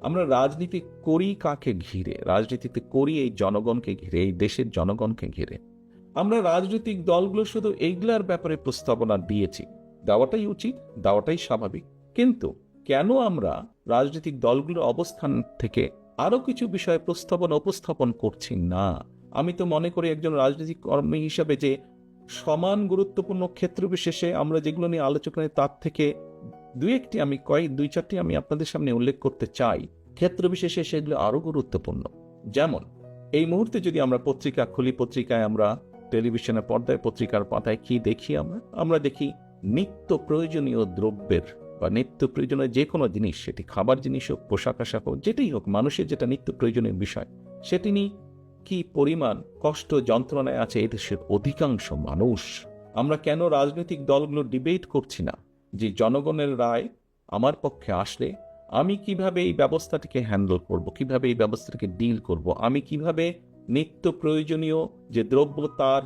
আমরা রাজনীতি করি কাকে ঘিরে? রাজনীতিতে করি এই জনগণকে ঘিরে, এই দেশের জনগণকে ঘিরে। আমরা রাজনৈতিক দলগুলো শুধু এইগুলার ব্যাপারে প্রস্তাবনা দিয়েছি। দেওয়াটাই উচিত, দেওয়াটাই স্বাভাবিক। কিন্তু কেন আমরা রাজনৈতিক দলগুলোর অবস্থান থেকে আরও কিছু বিষয়ে প্রস্তাবনা উপস্থাপন করছি না? আমি তো মনে করি একজন রাজনৈতিক কর্মী হিসাবে যে সমান গুরুত্বপূর্ণ ক্ষেত্র বিশেষে আমরা যেগুলো নিয়ে আলোচনা তার থেকে দুই একটি আমি কয়েক দুই চারটি আমি আপনাদের সামনে উল্লেখ করতে চাই। ক্ষেত্র বিশেষে সেগুলো আরও গুরুত্বপূর্ণ। যেমন, এই মুহূর্তে যদি আমরা পত্রিকা খুলি, পত্রিকায় আমরা টেলিভিশনের পর্দায় পত্রিকার পাতায় কি দেখি আমরা? আমরা দেখি নিত্য প্রয়োজনীয় দ্রব্যের বা নিত্য প্রয়োজনীয় যে কোনো জিনিস, সেটি খাবার জিনিস হোক, পোশাক আশাক হোক, যেটাই হোক, মানুষের যেটা নিত্য প্রয়োজনীয় বিষয়, সেটি নিয়ে কি পরিমাণ কষ্ট, যন্ত্রণায় আছে এই দেশের অধিকাংশ মানুষ। আমরা কেন রাজনৈতিক দলগুলো ডিবেট করছি না? যে জনগণের রায় আমার পক্ষে আসলে আমি কীভাবে এই ব্যবস্থাটিকে হ্যান্ডেল করব, কীভাবে এই ব্যবস্থাটাকে ডিল করব, আমি কীভাবে নিত্য প্রয়োজনীয় যে দ্রব্য তার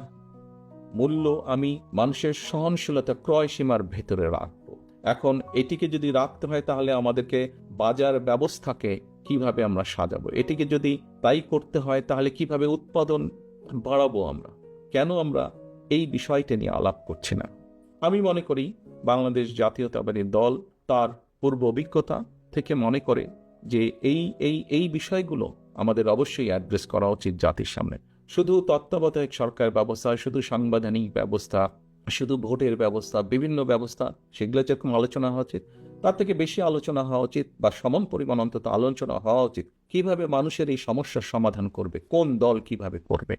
মূল্য আমি মানুষের সহনশীলতা ক্রয় সীমার ভেতরে রাখব। এখন এটিকে যদি রাখতে হয় তাহলে আমাদেরকে বাজার ব্যবস্থাকে কীভাবে আমরা সাজাবো? এটিকে যদি তাই করতে হয় তাহলে কীভাবে উৎপাদন বাড়াবো আমরা? কেন আমরা এই বিষয়টা নিয়ে আলাপ করছি না? আমি মনে করি বাংলাদেশ জাতীয়তাবাদী দল তার পূর্ব অভিজ্ঞতা থেকে মনে করে যে এই এই এই বিষয়গুলো আমাদের অবশ্যই অ্যাড্রেস করা উচিত জাতির সামনে। শুধু তত্ত্বাবধায়ক সরকার ব্যবস্থা, শুধু সাংবিধানিক ব্যবস্থা, শুধু ভোটের ব্যবস্থা, বিভিন্ন ব্যবস্থা, সেগুলো যেরকম আলোচনা হওয়া উচিত, তার থেকে বেশি আলোচনা হওয়া উচিত বা সমান পরিমাণ অন্তত আলোচনা হওয়া উচিত। কীভাবে মানুষের এই সমস্যার সমাধান করবে? কোন দল কীভাবে করবে?